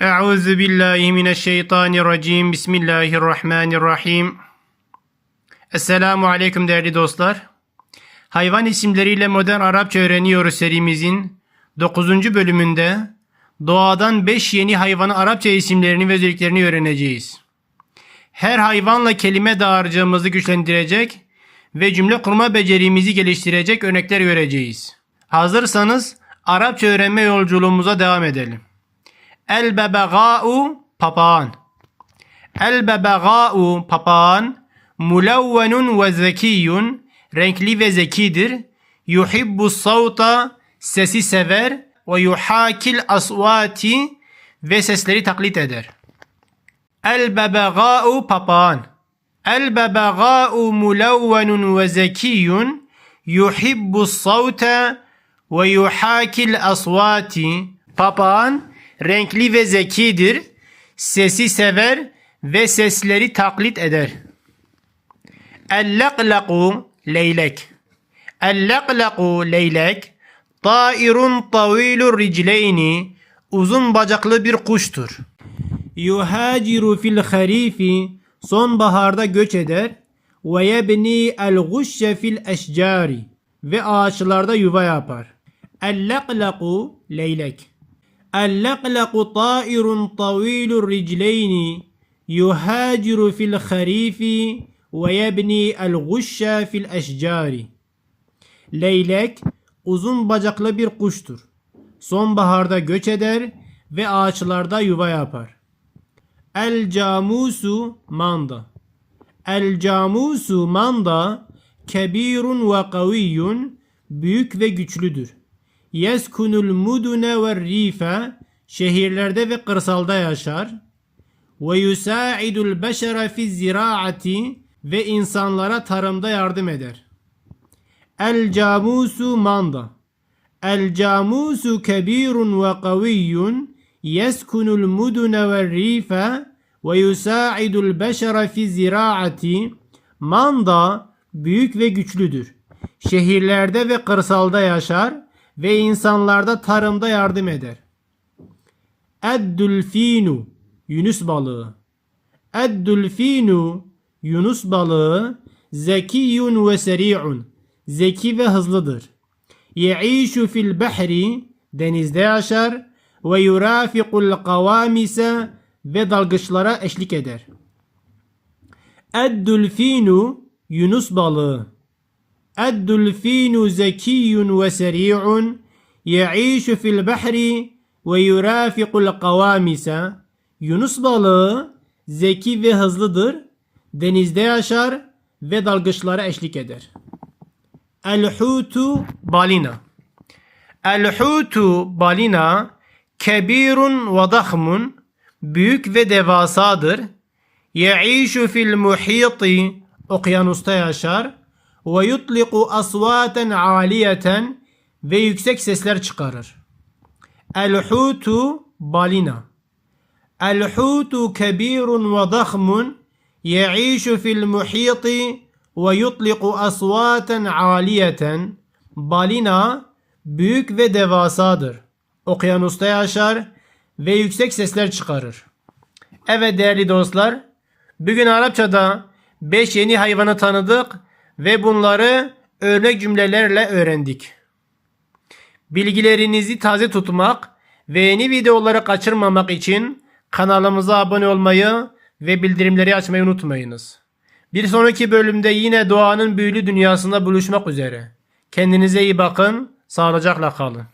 Euzu billahi mineşşeytanirracim. Bismillahirrahmanirrahim. Esselamu aleyküm değerli dostlar. Hayvan isimleriyle modern Arapça öğreniyoruz serimizin 9. bölümünde doğadan 5 yeni hayvanı Arapça isimlerini ve özelliklerini öğreneceğiz. Her hayvanla kelime dağarcığımızı güçlendirecek ve cümle kurma becerimizi geliştirecek örnekler göreceğiz. Hazırsanız Arapça öğrenme yolculuğumuza devam edelim. الببغاء بابان. الببغاء بابان ملون وذكي. رنكلي وذكيدر يحب الصوت سسي سفر ويحاكي الأصوات وسسلري تقليد أدر. الببغاء بابان. الببغاء ملون وذكي. يحب الصوت ويحاكي الأصوات. بابان renkli ve zekidir. Sesi sever ve sesleri taklit eder. El-leqlequ leylek. El-leqlequ leylek tairun tavilur ricleyni uzun bacaklı bir kuştur. Yuhaciru fil harifi sonbaharda göç eder ve yebni el guşşe fil eşcari ve ağaçlarda yuva yapar. El-leqlequ leylek. اللقلق طائر طويل الرجلين يهاجر في الخريف ويبني الغش في الأشجار Leylek uzun bacaklı bir kuştur. Sonbaharda göç eder ve ağaçlarda yuva yapar. El camusu manda. El camusu manda kebirun ve kaviyyun büyük ve güçlüdür. Yeskunul mudune ve rife şehirlerde ve kırsalda yaşar. Ve yusaidul beşere fi ziraati ve insanlara tarımda yardım eder. El camusu manda. El camusu kebirun ve kaviyyun yeskunul mudune ve rife ve yusaidul beşere fi ziraati manda büyük ve güçlüdür. Şehirlerde ve kırsalda yaşar ve insanlarda tarımda yardım eder. Eddülfinu Yunus balığı. Eddülfinu Yunus balığı zekiyun ve seri'un zeki ve hızlıdır. Ye'işu fil behri denizde yaşar ve yurafiqul kavamise ve dalgıçlara eşlik eder. Eddülfinu Yunus balığı الدلفين زكي وسريع يعيش في البحر ويرافق القوامس Yunus balığı zeki ve hızlıdır. Denizde yaşar ve dalgıçlara eşlik eder. El-hutu balina. El-hutu balina kebirun ve dahmun büyük ve devasadır. Ye'işu fil muhiti okyanusta yaşar ve yutliku asvaten aliyeten ve yüksek sesler çıkarır. El-hutu balina. El-hutu kebirun ve dahmun ye'işu fil muhiti ve yutliku asvaten aliyeten. Balina büyük ve devasadır. Okyanusta yaşar ve yüksek sesler çıkarır. Evet değerli dostlar, bugün Arapçada 5 yeni hayvanı tanıdık ve bunları örnek cümlelerle öğrendik. Bilgilerinizi taze tutmak ve yeni videoları kaçırmamak için kanalımıza abone olmayı ve bildirimleri açmayı unutmayınız. Bir sonraki bölümde yine doğanın büyülü dünyasında buluşmak üzere. Kendinize iyi bakın, sağlıcakla kalın.